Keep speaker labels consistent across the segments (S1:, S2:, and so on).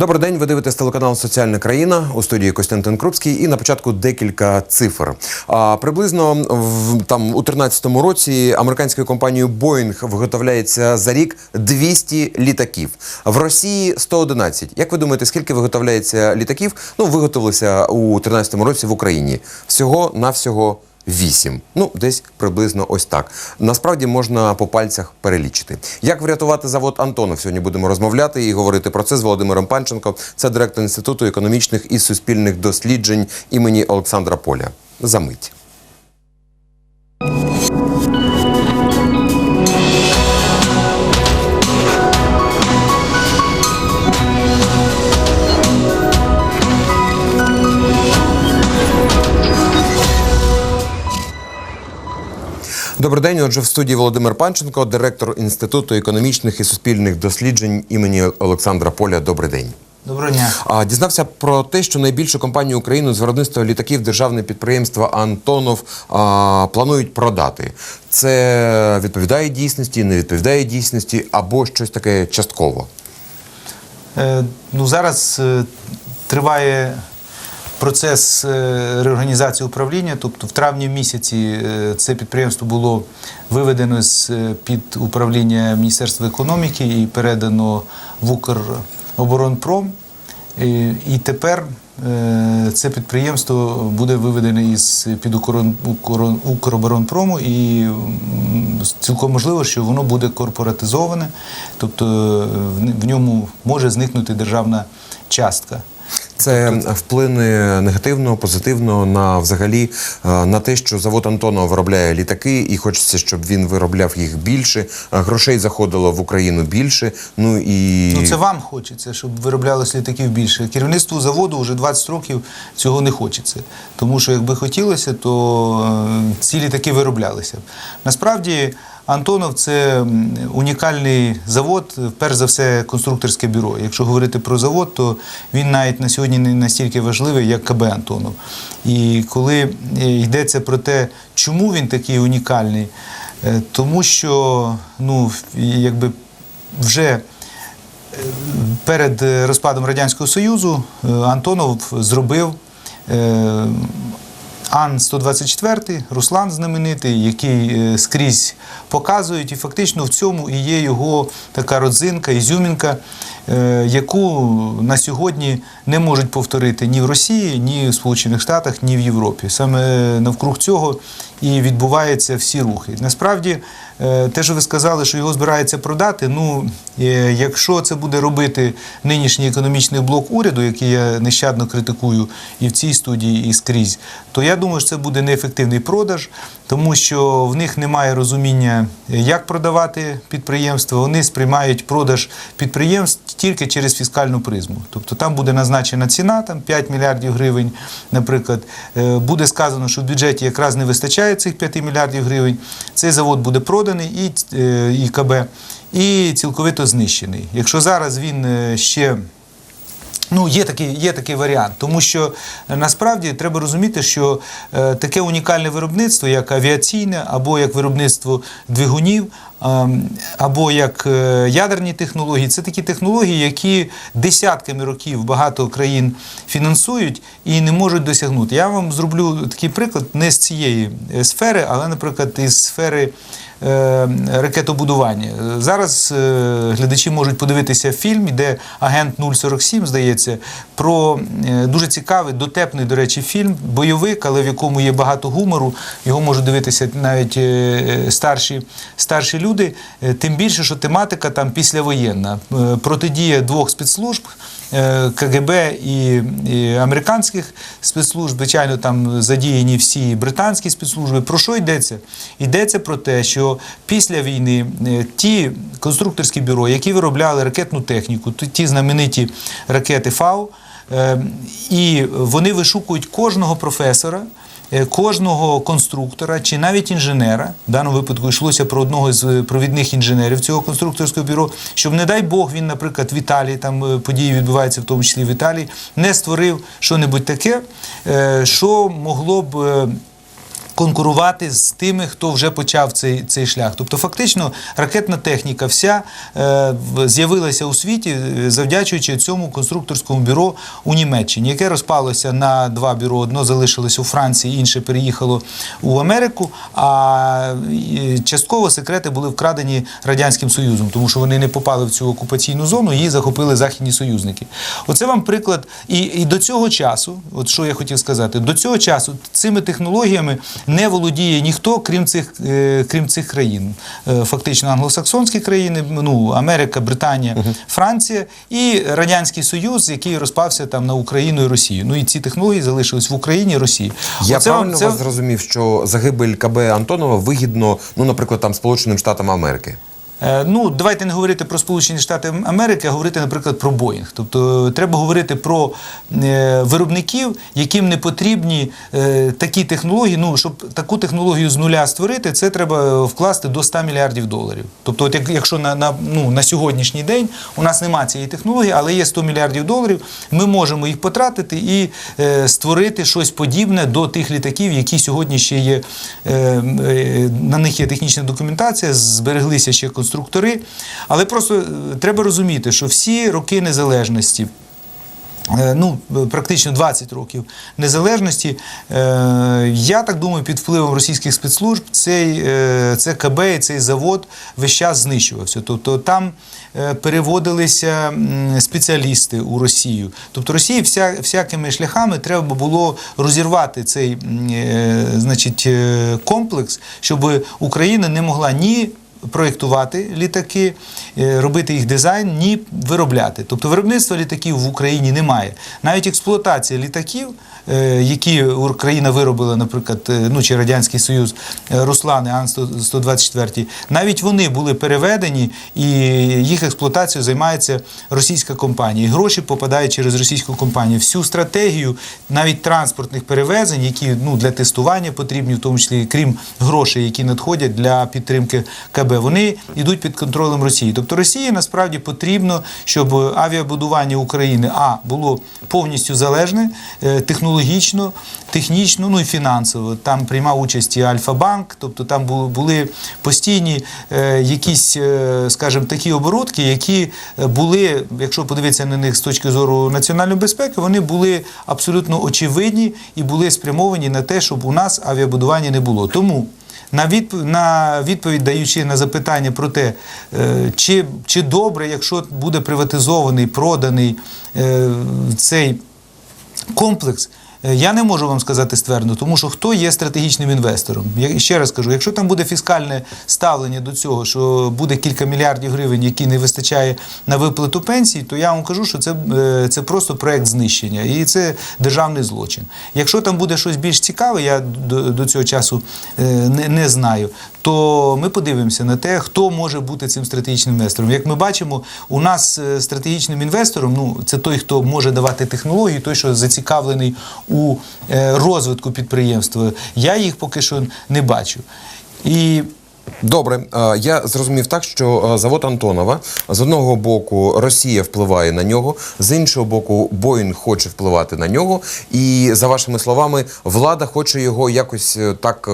S1: Добрий день. Ви дивитесь телеканал Соціальна країна у студії Костянтин Крупський. І на початку декілька цифр. А приблизно в там у 13-му році американською компанією Boeing виготовляється за рік 200 літаків. В Росії 111. Як ви думаєте, скільки виготовляється літаків? Ну виготовилися у 13-му році в Україні. Всього навсього 8. Ну, десь приблизно ось так. Насправді можна по пальцях перелічити. Як врятувати завод Антонов? Сьогодні будемо розмовляти і говорити про це з Володимиром Панченко. Це директор Інституту економічних і суспільних досліджень імені Олександра Поля. Замить. Добрий день. Отже, в студії Володимир Панченко, директор Інституту економічних і суспільних досліджень імені Олександра Поля. Добрий день.
S2: Доброго дня.
S1: А, Дізнався про те, що найбільшу компанію України з виробництва літаків державне підприємство Антонов а, планують продати. Це відповідає дійсності, не відповідає дійсності або щось таке частково.
S2: Е, ну, зараз е, триває процес е, реорганізації управління. Тобто, в травні місяці е, це підприємство було виведено з е, під управління Міністерства економіки і передано в Укроборонпром. І, тепер це підприємство буде виведене із під Укроборонпрому, і цілком можливо, що воно буде корпоратизоване, тобто в ньому може зникнути державна частка.
S1: Це вплине негативно, позитивно на взагалі е, на те, що завод Антонов виробляє літаки, і хочеться, щоб він виробляв їх більше. Грошей заходило в Україну більше. Ну і
S2: Ну це вам хочеться, щоб вироблялось літаків більше. Керівництву заводу вже 20 років цього не хочеться. Тому що якби хотілося, то е, ці літаки вироблялися. Насправді. Антонов це унікальний завод, перш за все, конструкторське бюро. Якщо говорити про завод, то він навіть на сьогодні не настільки важливий, як КБ Антонов. І коли е, йдеться про те, чому він такий унікальний, е, тому що ну, якби вже перед е, розпадом Радянського Союзу Антонов зробив е, Ан-124, Руслан знаменитий, який е, скрізь показують, і фактично в цьому і є його така родзинка, ізюмінка, е, яку на сьогодні не можуть повторити ні в Росії, ні в Сполучених Штатах, ні в Європі. Саме навкруг цього і відбуваються всі рухи. Насправді, е, те, що ви сказали, що його збираються продати, ну е, якщо це буде робити нинішній економічний блок уряду, який я нещадно критикую і в цій студії, і скрізь, то я думаю, що це буде неефективний продаж, тому що в них немає розуміння, як продавати підприємства. Вони сприймають продаж підприємств тільки через фіскальну призму. Тобто там буде назначена ціна, там 5 мільярдів гривень, наприклад. Е, Буде сказано, що в бюджеті якраз не вистачає цих 5 мільярдів гривень. Цей завод буде проданий і, ІКБ, і цілковито знищений. Якщо зараз він е, ще. Ну, є такий, є такий варіант, тому що е, насправді треба розуміти, що е, таке унікальне виробництво, як авіаційне, або як виробництво двигунів, або як е, ядерні технології, це такі технології, які десятками років багато країн фінансують і не можуть досягнути. Я вам зроблю такий приклад не з цієї е, сфери, але, наприклад, із сфери е, ракетобудування. Зараз глядачі можуть подивитися фільм, де агент 047, здається, про дуже цікавий, дотепний, до речі, фільм, бойовик, але в якому є багато гумору. Його можуть дивитися навіть старші, старші люди. Е, Тим більше, що тематика там післявоєнна. Е, Протидія двох спецслужб. е, КГБ і, і американських спецслужб, звичайно, там задіяні всі британські спецслужби. Про що йдеться? Йдеться про те, що після війни ті конструкторські бюро, які виробляли ракетну техніку, ті знамениті ракети ФАУ, і вони вишукують кожного професора. Е, Кожного конструктора чи навіть інженера, в даному випадку йшлося про одного з е, провідних інженерів цього конструкторського бюро, щоб, не дай Бог, він, наприклад, в Італії, там е, події відбуваються в тому числі в Італії, не створив що-небудь таке, що могло б. Конкурувати з тими, хто вже почав цей, цей шлях. Тобто, фактично, ракетна техніка вся е, з'явилася у світі, е, завдячуючи цьому конструкторському бюро у Німеччині, яке розпалося на два бюро. Одно залишилось у Франції, інше переїхало у Америку. А е, частково секрети були вкрадені радянським союзом, тому що вони не попали в цю окупаційну зону, її захопили західні союзники. Оце вам приклад. І, і до цього часу, от що я хотів сказати, до цього часу цими технологіями не володіє ніхто, крім цих, е, крім цих країн. Е, Фактично англосаксонські країни, ну Америка, Британія, Франція і Радянський Союз, який розпався там на Україну і Росію. Ну і ці технології залишились в Україні і Росії.
S1: Я
S2: Оце
S1: правильно
S2: це-
S1: вас зрозумів, що загибель КБ Антонова вигідно, ну, наприклад, там Сполученим Штатам Америки.
S2: Е, Ну, давайте не говорити про Сполучені Штати Америки, а говорити, наприклад, про Боїнг. Тобто е, треба говорити про е, виробників, яким не потрібні такі технології. Ну, щоб таку технологію з нуля створити, це треба вкласти до 100 мільярдів доларів. Тобто, от якщо на, на, ну, на сьогоднішній день у нас немає цієї технології, але є 100 мільярдів доларів, ми можемо їх потратити і е, створити щось подібне до тих літаків, які сьогодні ще є. Е, е, на них є технічна документація, збереглися ще конструктори. Але просто е, треба розуміти, що всі роки незалежності. е, Ну, практично 20 років незалежності. е, Я так думаю, під впливом російських спецслужб цей, це і цей завод весь час знищувався. Тобто там переводилися спеціалісти у Росію. Тобто Росії вся, всякими шляхами треба було розірвати цей значить, комплекс, щоб Україна не могла ні проєктувати літаки, е, робити їх дизайн, ні виробляти. Тобто виробництва літаків в Україні немає. Навіть експлуатація літаків, е, які Україна виробила, наприклад, е, ну чи Радянський Союз, Руслани Ан-124, навіть вони були переведені і їх експлуатацією займається російська компанія. І гроші попадають через російську компанію. Всю стратегію навіть транспортних перевезень, які ну, для тестування потрібні, в тому числі крім грошей, які надходять для підтримки КБ, вони йдуть під контролем Росії. Тобто Росії насправді потрібно, щоб авіабудування України а було повністю залежне е, технологічно, технічно, ну і фінансово. Там приймав участь і Альфа-банк, тобто там були, постійні е, якісь, е, скажімо, такі оборудки, які були, якщо подивитися на них з точки зору національної безпеки, вони були абсолютно очевидні і були спрямовані на те, щоб у нас авіабудування не було. Тому на відповідь, на відповідь даючи на запитання про те, е, чи, чи добре, якщо буде приватизований, проданий е, цей комплекс. Е, Я не можу вам сказати ствердно, тому що хто є стратегічним інвестором. Я ще раз кажу, якщо там буде фіскальне ставлення до цього, що буде кілька мільярдів гривень, які не вистачає на виплату пенсій, то я вам кажу, що це, е, це просто проект знищення і це державний злочин. Якщо там буде щось більш цікаве, я до, до цього часу е, не, не знаю, то ми подивимося на те, хто може бути цим стратегічним інвестором. Як ми бачимо, у нас е, стратегічним інвестором ну це той, хто може давати технології, той, що зацікавлений у е, розвитку підприємства. Я їх поки що не бачу. І
S1: Добре, е, я зрозумів так, що е, завод Антонова з одного боку Росія впливає на нього, з іншого боку, Боїнг хоче впливати на нього, і за вашими словами, влада хоче його якось е, так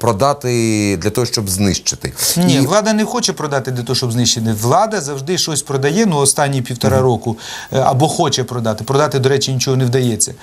S1: продати для того, щоб знищити.
S2: Ні,
S1: І-
S2: влада не хоче продати для того, щоб знищити. Влада завжди щось продає, ну останні півтора року, е, або хоче продати. Продати, до речі, нічого не вдається.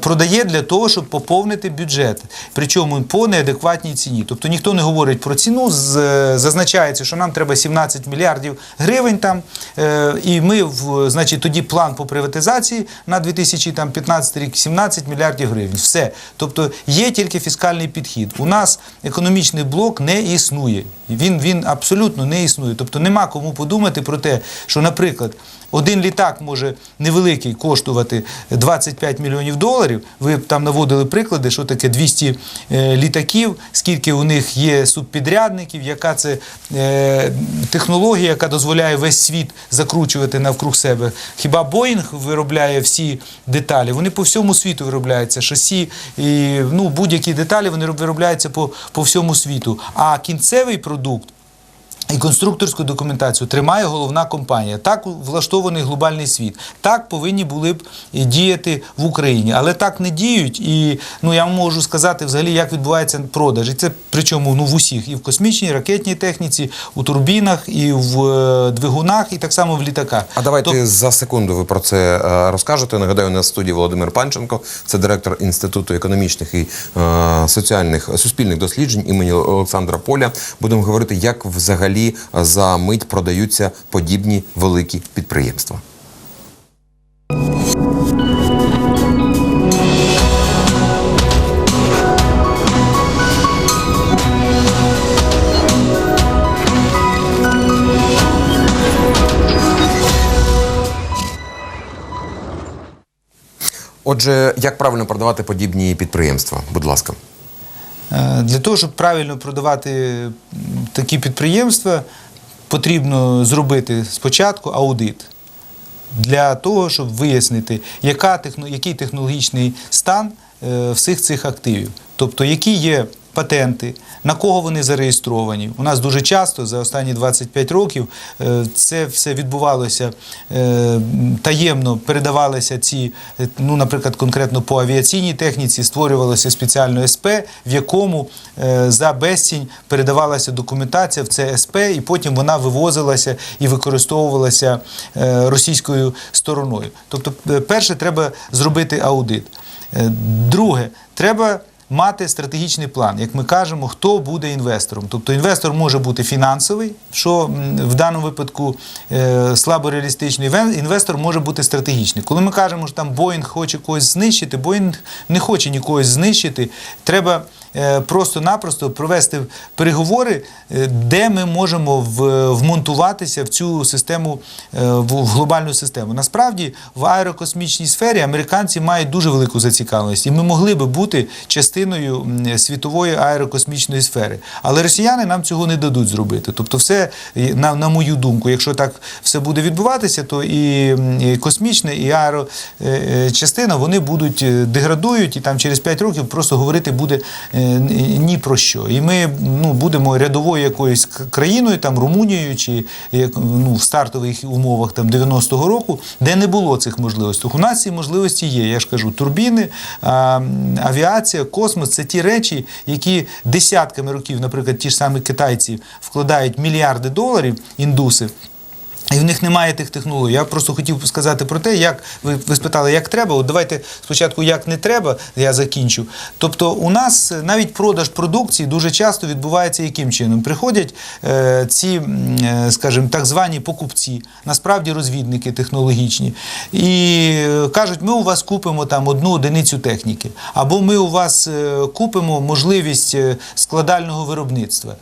S2: Продає для того, щоб поповнити бюджет. Причому по неадекватній ціні. Тобто ніхто не говорить про ціну, зазначається, що нам треба 17 мільярдів гривень там. е, І ми, в, значить, тоді план по приватизації на 2015 рік 17 мільярдів гривень. Все. Тобто є тільки фіскальний підхід. У нас економічний блок не існує. Він, він абсолютно не існує. Тобто нема кому подумати про те, що, наприклад, один літак може невеликий коштувати 25 мільйонів доларів. Ви там наводили приклади, що таке 200 е, літаків, скільки у них є субпідрядників, яка це е, технологія, яка дозволяє весь світ закручувати навкруг себе. Хіба Боїнг виробляє всі деталі? Вони по всьому світу виробляються. Шасі і ну, будь-які деталі вони виробляються по, по всьому світу. А кінцевий продукт. І конструкторську документацію тримає головна компанія. Так влаштований глобальний світ. Так повинні були б діяти в Україні. Але так не діють. І ну я можу сказати взагалі, як відбувається продаж. І це причому ну, в усіх, і в космічній, ракетній техніці, у турбінах, і в е, двигунах, і так само в літаках.
S1: А давайте
S2: Тоб-
S1: за секунду ви про це е, розкажете. Нагадаю, у нас в студії Володимир Панченко, це директор Інституту економічних і е, соціальних суспільних досліджень імені Олександра Поля. Будемо говорити, як взагалі за мить продаються подібні великі підприємства. Отже, як правильно продавати подібні підприємства? Будь ласка.
S2: Е, Для того, щоб правильно продавати такі підприємства, потрібно зробити спочатку аудит. Для того, щоб вияснити, яка який технологічний стан е, всіх цих активів. Тобто, які є патенти, на кого вони зареєстровані. У нас дуже часто за останні 25 років е, це все відбувалося е, таємно, передавалися ці, е, ну, наприклад, конкретно по авіаційній техніці, створювалося спеціально СП, в якому за безцінь передавалася документація в це СП, і потім вона вивозилася і використовувалася російською стороною. Тобто, перше, треба зробити аудит. Друге, треба мати стратегічний план. Як ми кажемо, хто буде інвестором. Тобто інвестор може бути фінансовий, що в даному випадку е, слабо реалістичний. Інвестор може бути стратегічний. Коли ми кажемо, що там Боїнг хоче когось знищити, Боїнг не хоче нікогось знищити. Треба просто-напросто провести переговори, е, де ми можемо вмонтуватися в цю систему, е, в глобальну систему. Насправді в аерокосмічній сфері американці мають дуже велику зацікавленість, і ми могли би бути частиною світової аерокосмічної сфери. Але росіяни нам цього не дадуть зробити. Тобто, все на, на мою думку, якщо так все буде відбуватися, то і, м, і аерочастина вони будуть е, деградують, і там через 5 років просто говорити буде е, ні про що. І ми ну, будемо рядовою якоюсь країною, там Румунією чи як, ну, в стартових умовах там 90-го року, де не було цих можливостей. У нас ці можливості є. Я ж кажу, турбіни, авіація, космос це ті речі, які десятками років, наприклад, ті ж самі китайці вкладають мільярди доларів, індуси. І в них немає тих технологій. Я просто хотів сказати про те, як ви, ви спитали, як треба. От давайте спочатку, як не треба, я закінчу. Тобто, у нас навіть продаж продукції дуже часто відбувається яким чином? Приходять е, ці, е, скажімо, так звані покупці, насправді розвідники технологічні, і е, кажуть, ми у вас купимо там одну одиницю техніки, або ми у вас е, купимо можливість е, складального виробництва.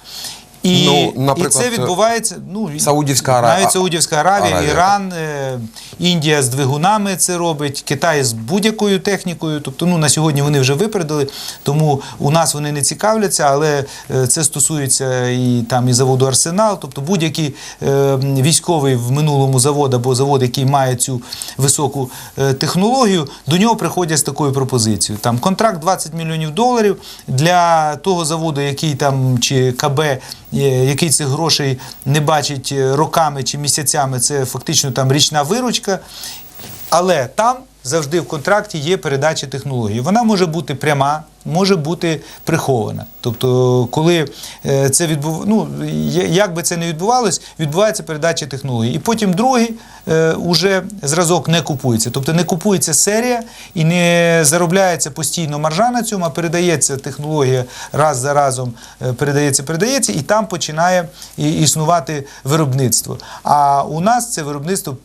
S2: І,
S1: Ну,
S2: і це відбувається. Ну,
S1: Саудівська Ара-
S2: навіть Саудівська Аравія,
S1: Аравія,
S2: Іран, е, Індія з двигунами це робить, Китай з будь-якою технікою. Тобто, ну на сьогодні вони вже випередили, тому у нас вони не цікавляться, але е, це стосується і там і заводу Арсенал. Тобто будь-який е, військовий в минулому завод або завод, який має цю високу е, технологію, до нього приходять з такою пропозицією. Там контракт 20 мільйонів доларів для того заводу, який там чи КБ, е, який цих грошей не бачить е, роками чи місяцями, це фактично там річна виручка. Але там завжди в контракті є передача технології. Вона може бути пряма, може бути прихована. Тобто, коли е, це відбув... ну, як би це не відбувалось, відбувається передача технології. І потім другий е, уже зразок не купується. Тобто не купується серія і не заробляється постійно маржа на цьому, а передається технологія раз за разом, е, передається, передається, і там починає існувати виробництво. А у нас це виробництво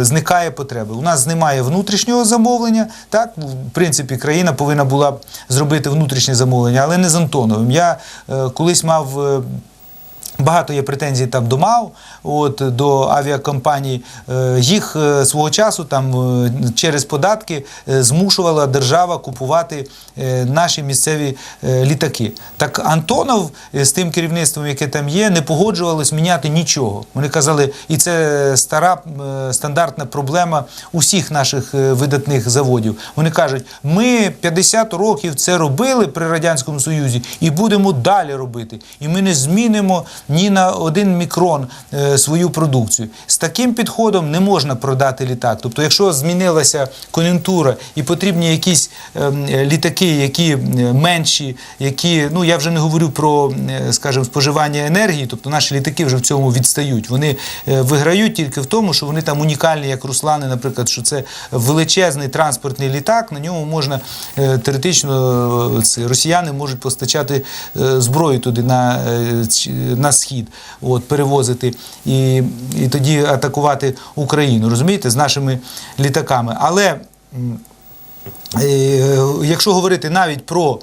S2: зникає потреби. У нас немає внутрішнього замовлення. Так, в принципі, країна повинна була б внутрішнє замовлення, але не з Антоновим. Я е, колись мав. Багато є претензій там до МАУ, от, до авіакомпаній. Е, Їх е, свого часу там е, через податки змушувала держава купувати наші місцеві літаки. Так Антонов з тим керівництвом, яке там є, не погоджувалось міняти нічого. Вони казали, і це стара стандартна проблема усіх наших видатних заводів. Вони кажуть, ми 50 років це робили при Радянському Союзі і будемо далі робити. І ми не змінимо ні на один мікрон е, свою продукцію. З таким підходом не можна продати літак. Тобто, якщо змінилася кон'юнктура і потрібні якісь ем, літаки, які е, менші, які ну я вже не говорю про, е, скажімо, споживання енергії, тобто наші літаки вже в цьому відстають. Вони е, виграють тільки в тому, що вони там унікальні, як Руслани, наприклад, що це величезний транспортний літак. На ньому можна е, теоретично е, росіяни можуть постачати е, зброю туди на, е, на схід, от, перевозити і, і тоді атакувати Україну. Розумієте, з нашими літаками. Але Е, якщо говорити навіть про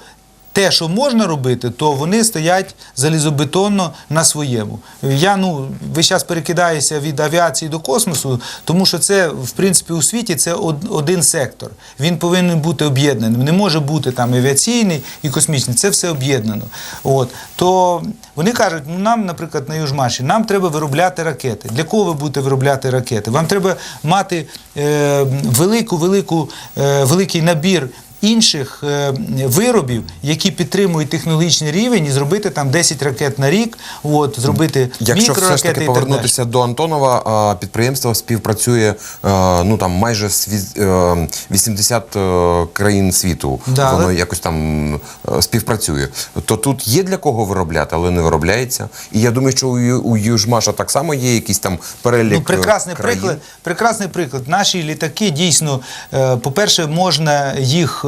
S2: те, що можна робити, то вони стоять залізобетонно на своєму. Я ну весь час перекидаюся від авіації до космосу, тому що це в принципі у світі це один сектор. Він повинен бути об'єднаним. Не може бути там авіаційний і космічний. Це все об'єднано. От то вони кажуть, ну нам, наприклад, на Южмаші, нам треба виробляти ракети. Для кого ви будете виробляти ракети? Вам треба мати е, велику, велику, е, великий набір. Інших е, виробів, які підтримують технологічний рівень, і зробити там 10 ракет на рік, от зробити
S1: Якщо все ж таки
S2: так
S1: повернутися до Антонова, підприємство співпрацює е, ну там майже з е, 80 е, країн світу.
S2: Да,
S1: Воно
S2: але-
S1: якось там співпрацює. То тут є для кого виробляти, але не виробляється. І я думаю, що у, Южмаша так само є якийсь там перелік.
S2: Ну, прекрасний
S1: країн.
S2: приклад. Прекрасний приклад. Наші літаки дійсно, е, по-перше, можна їх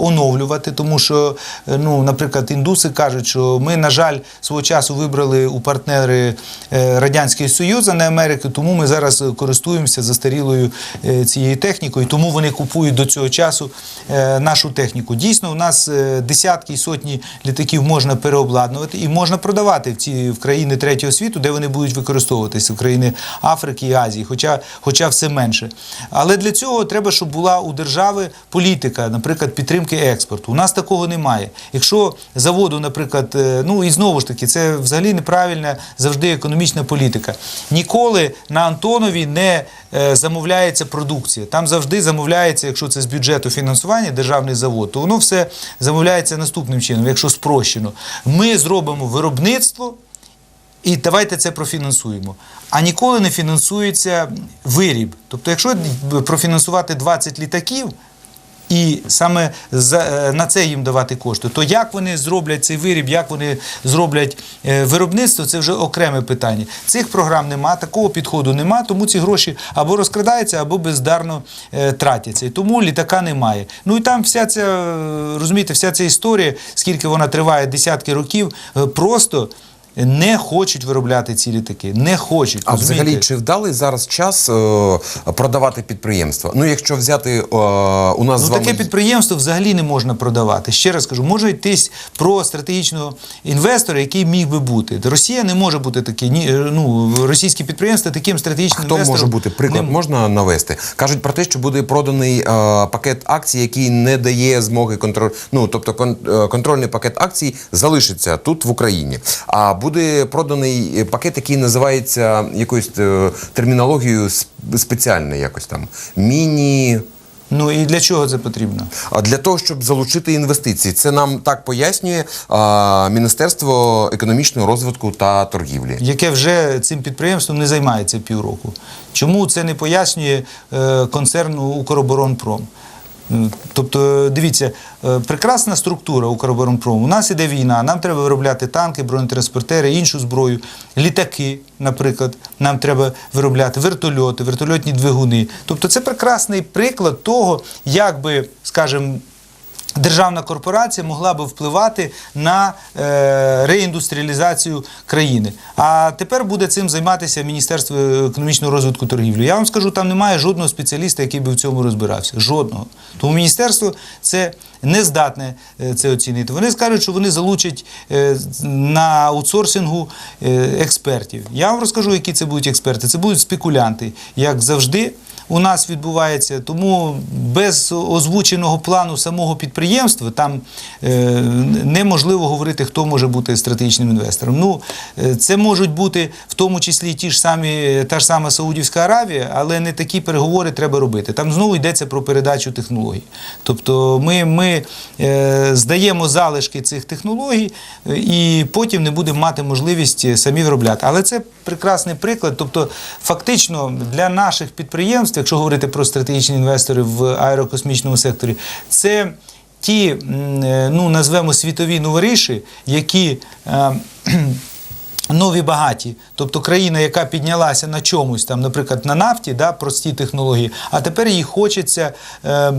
S2: оновлювати, тому що, е, ну, наприклад, індуси кажуть, що ми, на жаль, свого часу вибрали у партнери е, Радянський Союз, а не Америки, тому ми зараз користуємося застарілою е, цією технікою, тому вони купують до цього часу е, нашу техніку. Дійсно, у нас е, десятки і сотні літаків можна переобладнувати і можна продавати в ці в країни третього світу, де вони будуть використовуватися, в країни Африки і Азії, хоча, хоча все менше. Але для цього треба, щоб була у держави політика, наприклад, підтримки експорту. У нас такого немає. Якщо заводу, наприклад, е, ну і знову ж таки, це взагалі неправильна завжди економічна політика. Ніколи на Антонові не е, замовляється продукція. Там завжди замовляється, якщо це з бюджету фінансування, державний завод, то воно все замовляється наступним чином, якщо спрощено. Ми зробимо виробництво. І давайте це профінансуємо. А ніколи не фінансується виріб. Тобто, якщо профінансувати 20 літаків і саме е, на це їм давати кошти, то як вони зроблять цей виріб, як вони зроблять е, виробництво, це вже окреме питання. Цих програм нема, такого підходу нема, тому ці гроші або розкрадаються, або бездарно е, тратяться. І тому літака немає. Ну і там вся ця, розумієте, вся ця історія, скільки вона триває десятки років, просто не хочуть виробляти ці літаки. Не хочуть.
S1: А
S2: розумієте?
S1: взагалі, чи вдалий зараз час е, продавати підприємства? Ну, якщо взяти е, у нас
S2: Ну,
S1: з вами
S2: таке підприємство взагалі не можна продавати. Ще раз кажу, може йтись про стратегічного інвестора, який міг би бути. Росія не може бути такий, ні, е, ну, російські підприємства таким стратегічним
S1: Хто
S2: інвестором.
S1: може бути? Приклад
S2: не-
S1: можна навести? Кажуть про те, що буде проданий е, пакет акцій, який не дає змоги контроль. Ну тобто кон- е, контрольний пакет акцій залишиться тут в Україні. А буде проданий е, пакет, який називається якоюсь е, термінологією сп- спеціально, якось там міні.
S2: Ну і для чого це потрібно?
S1: А для того, щоб залучити інвестиції, це нам так пояснює а, Міністерство економічного розвитку та торгівлі.
S2: яке вже цим підприємством не займається півроку. Чому це не пояснює е, концерну Укроборонпром? М, Тобто, дивіться, е, прекрасна структура Укроборонпрому. У нас іде війна, нам треба виробляти танки, бронетранспортери, іншу зброю, літаки, наприклад, нам треба виробляти вертольоти, вертольотні двигуни. Тобто, це прекрасний приклад того, як би, скажімо, державна корпорація могла би впливати на е, реіндустріалізацію країни. А тепер буде цим займатися Міністерство економічного розвитку торгівлі. Я вам скажу, там немає жодного спеціаліста, який би в цьому розбирався. Жодного. Тому міністерство це не здатне е, це оцінити. Вони скажуть, що вони залучать е, на аутсорсингу експертів. Я вам розкажу, які це будуть експерти. Це будуть спекулянти, як завжди. У нас відбувається. Тому без озвученого плану самого підприємства там е, неможливо говорити, хто може бути стратегічним інвестором. Ну, е, це можуть бути в тому числі ті ж самі, та ж сама Саудівська Аравія, але не такі переговори треба робити. Там знову йдеться про передачу технологій. Тобто ми, ми е, здаємо залишки цих технологій і потім не будемо мати можливість самі виробляти. Але це прекрасний приклад. Тобто, фактично для наших підприємств, якщо говорити про стратегічні інвестори в аерокосмічному секторі, це ті, е, ну назвемо світові новоріші, які. е, Нові багаті, тобто країна, яка піднялася на чомусь, там, наприклад, на нафті, да, прості технології, а тепер їй хочеться е, е,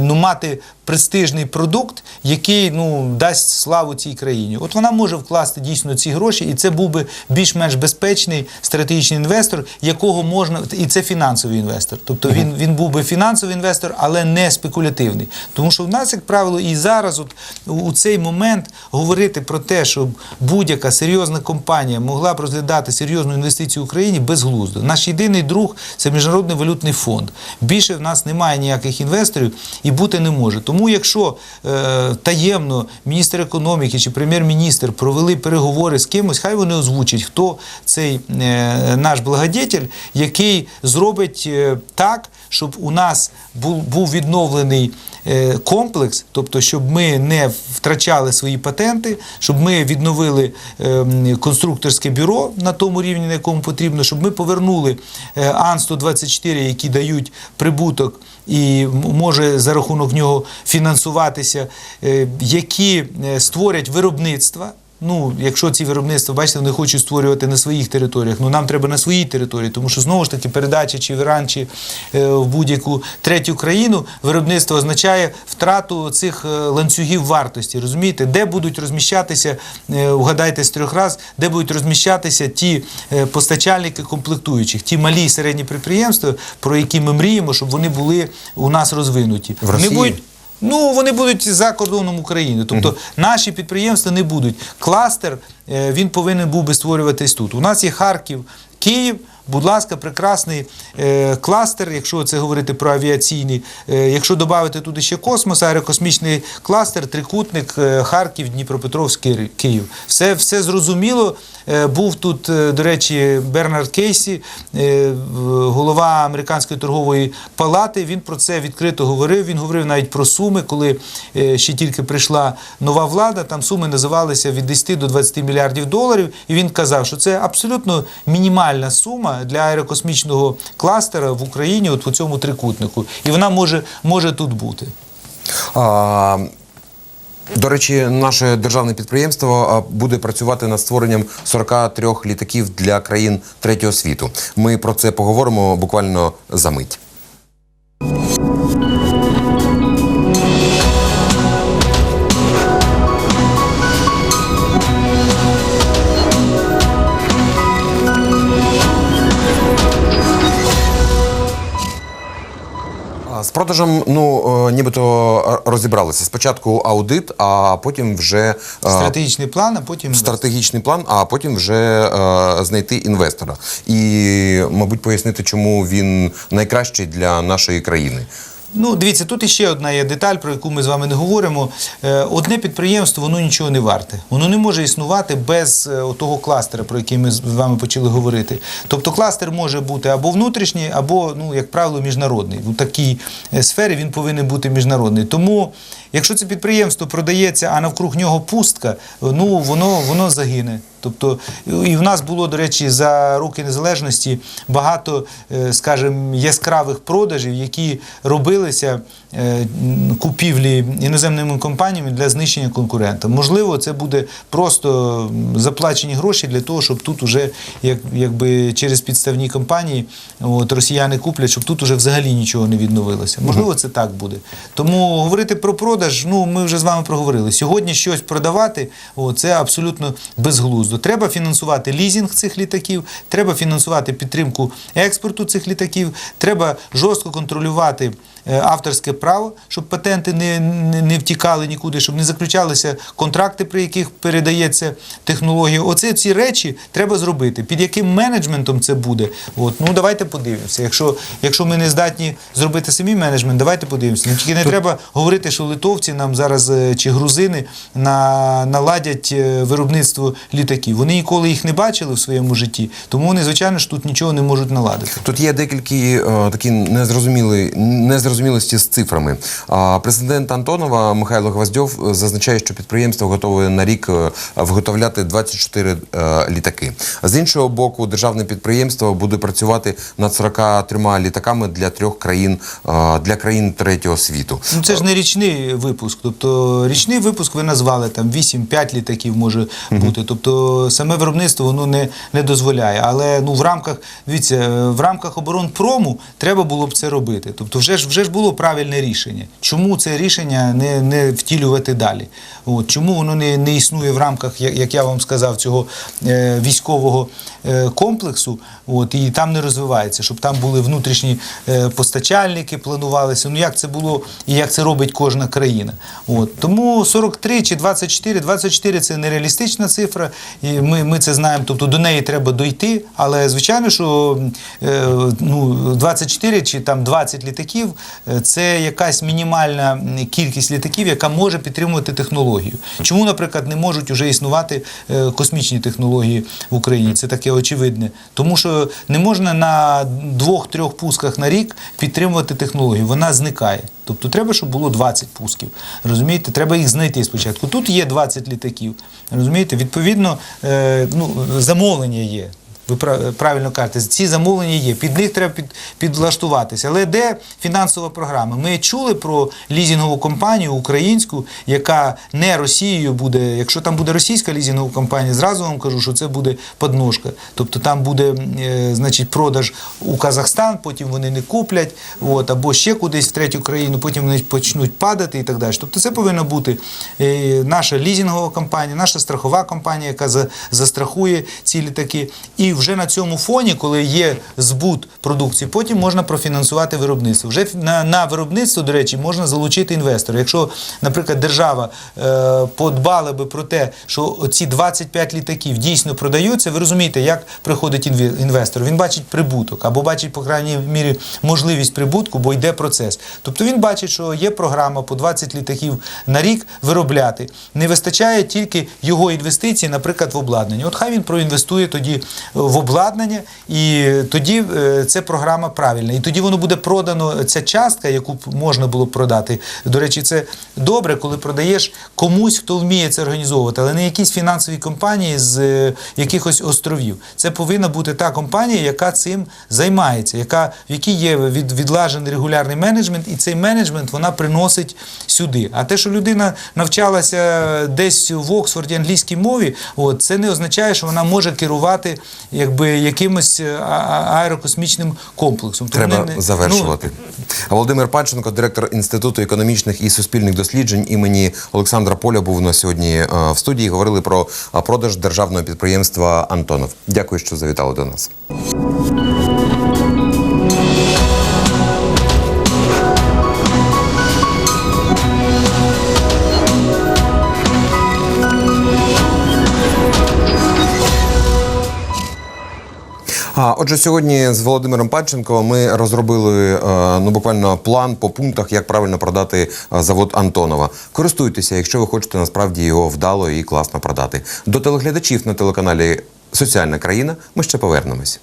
S2: ну, мати престижний продукт, який ну, дасть славу цій країні. От вона може вкласти дійсно ці гроші, і це був би більш-менш безпечний стратегічний інвестор, якого можна, і це фінансовий інвестор. Тобто він, він був би фінансовий інвестор, але не спекулятивний. Тому що в нас, як правило, і зараз, от у- цей момент говорити про те, щоб будь-яка серйозна компанія могла б розглядати серйозну інвестицію в Україні безглуздо. Наш єдиний друг це міжнародний валютний фонд. Більше в нас немає ніяких інвесторів і бути не може. Тому, якщо е, таємно міністр економіки чи прем'єр-міністр провели переговори з кимось, хай вони озвучать, хто цей е, наш благодетель, який зробить е, так, щоб у нас був, був відновлений е, комплекс, тобто, щоб ми не втрачали свої патенти, щоб ми відновили е, конструкторське бюро на тому рівні, на якому потрібно, щоб ми повернули е, Ан-124, які дають прибуток і може за рахунок нього фінансуватися, е, які е, створять виробництва. Ну, якщо ці виробництва, бачите, вони хочуть створювати на своїх територіях, ну нам треба на своїй території, тому що знову ж таки передача чи в Іран, чи е, в будь-яку третю країну виробництво означає втрату цих е, ланцюгів вартості. Розумієте, де будуть розміщатися, е, вгадайте з трьох раз, де будуть розміщатися ті е, постачальники комплектуючих, ті малі і середні підприємства, про які ми мріємо, щоб вони були у нас розвинуті.
S1: В
S2: Вони
S1: Росії?
S2: будуть Ну, вони будуть за кордоном України. Тобто наші підприємства не будуть. Кластер е, він повинен був би створюватись тут. У нас є Харків, Київ. Будь ласка, прекрасний е, кластер, якщо це говорити про авіаційний. Е, якщо додати туди ще космос, аерокосмічний кластер, трикутник, е, Харків, Дніпропетровськ, Київ. Все, все зрозуміло. Е, був тут, е, до речі, Бернард Кейсі, е, голова американської торгової палати. Він про це відкрито говорив. Він говорив навіть про суми, коли е, ще тільки прийшла нова влада. Там суми називалися від 10 до 20 мільярдів доларів. І він казав, що це абсолютно мінімальна сума для аерокосмічного кластера в Україні, от у цьому трикутнику. І вона може, може тут бути.
S1: А, до речі, наше державне підприємство буде працювати над створенням 43 літаків для країн третього світу. Ми про це поговоримо буквально за мить. З продажем, ну е, нібито розібралися. Спочатку аудит, а потім вже е,
S2: Стратегічний план, а потім
S1: стратегічний план, а потім вже е, знайти інвестора. І, мабуть, пояснити, чому він найкращий для нашої країни.
S2: Ну, дивіться, тут іще одна є деталь, про яку ми з вами не говоримо. Е, Одне підприємство, воно нічого не варте. Воно не може існувати без е, того кластера, про який ми з вами почали говорити. Тобто кластер може бути або внутрішній, або, ну, як правило, міжнародний. У такій е, сфері він повинен бути міжнародний. Тому, якщо це підприємство продається, а навкруг нього пустка, ну воно, воно загине. Тобто, і в нас було, до речі, за роки незалежності багато, е, скажімо, яскравих продажів, які робилися купівлі іноземними компаніями для знищення конкурента. Можливо, це буде просто заплачені гроші для того, щоб тут уже, як, якби через підставні компанії, от, росіяни куплять, щоб тут уже взагалі нічого не відновилося. Можливо, це так буде. Тому говорити про продаж, ну ми вже з вами проговорили. Сьогодні щось продавати, о, це абсолютно безглуздо. Треба фінансувати лізинг цих літаків, треба фінансувати підтримку експорту цих літаків, треба жорстко контролювати е, авторське право, щоб патенти не, не, не втікали нікуди, щоб не заключалися контракти, при яких передається технологія. Оце ці речі треба зробити. Під яким менеджментом це буде? От ну давайте подивимося. Якщо, якщо ми не здатні зробити самі менеджмент, давайте подивимося. Ну, Тільки не треба говорити, що литовці нам зараз е, чи грузини на, наладять е, виробництво літаків. Вони ніколи їх не бачили в своєму житті, тому вони, звичайно ж, тут нічого не можуть наладити.
S1: Тут є декілька е, такі незрозумілі незрозумілості з цифрами. Президент Антонова Михайло Гвоздьов е, зазначає, що підприємство готове на рік е, виготовляти 24 е, літаки. З іншого боку, державне підприємство буде працювати над 43 літаками для трьох країн для країн третього світу.
S2: Ну, це ж не річний випуск. Тобто річний випуск ви назвали там 8-5 літаків може бути. Тобто саме виробництво воно не, не дозволяє. Але ну в рамках дивіться, в рамках оборонпрому треба було б це робити. Тобто, вже ж вже ж було правильне рішення. Чому це рішення не, не втілювати далі? От чому воно не, не існує в рамках, як, я вам сказав, цього е, військового е, комплексу? От і там не розвивається, щоб там були внутрішні е, постачальники, планувалися. Ну як це було і як це робить кожна країна? От тому 43 чи 24, 24 – це нереалістична цифра, і ми, ми це знаємо. Тобто до неї треба дойти. Але звичайно, що е, ну 24 чи там 20 літаків це якась мінімальна кількість літаків, яка може підтримувати технологію. Чому, наприклад, не можуть вже існувати е, космічні технології в Україні? Це таке очевидне. Тому що не можна на двох-трьох пусках на рік підтримувати технологію. Вона зникає. Тобто треба, щоб було 20 пусків. Розумієте, треба їх знайти спочатку. Тут є 20 літаків. Розумієте, відповідно, е, ну, замовлення є. Ви пра- правильно кажете, ці замовлення є. Під них треба під, підлаштуватися. Але де фінансова програма? Ми чули про лізінгову компанію українську, яка не Росією буде. Якщо там буде російська лізінгова компанія, зразу вам кажу, що це буде подножка. Тобто там буде е, значить, продаж у Казахстан, потім вони не куплять, от, або ще кудись в третю країну, потім вони почнуть падати і так далі. Тобто це повинна бути е, наша лізінгова компанія, наша страхова компанія, яка за, застрахує ці літаки. І вже на цьому фоні, коли є збут продукції, потім можна профінансувати виробництво. Вже на, на виробництво, до речі, можна залучити інвестора. Якщо, наприклад, держава е, подбала би про те, що ці 25 літаків дійсно продаються, ви розумієте, як приходить інвестор. Він бачить прибуток або бачить, по крайній мірі, можливість прибутку, бо йде процес. Тобто він бачить, що є програма по 20 літаків на рік виробляти. Не вистачає тільки його інвестицій, наприклад, в обладнання. От хай він проінвестує тоді в обладнання, і тоді е, це програма правильна. І тоді воно буде продано ця частка, яку можна було продати. До речі, це добре, коли продаєш комусь, хто вміє це організовувати, але не якісь фінансові компанії з е, якихось островів. Це повинна бути та компанія, яка цим займається, яка в якій є від, відлажений регулярний менеджмент, і цей менеджмент вона приносить сюди. А те, що людина навчалася десь в Оксфорді англійській мові, от це не означає, що вона може керувати якби якимось е, аерокосмічним комплексом. Тому
S1: Треба
S2: не- не-
S1: завершувати. Ну... Володимир Панченко, директор Інституту економічних і суспільних досліджень імені Олександра Поля, був на сьогодні е, в студії. Говорили про е, продаж державного підприємства Антонов. Дякую, що завітали до нас. А, отже, сьогодні з Володимиром Панченко ми розробили е, ну буквально план по пунктах, як правильно продати е, завод Антонова. Користуйтеся, якщо ви хочете насправді його вдало і класно продати. До телеглядачів на телеканалі Соціальна країна ми ще повернемось.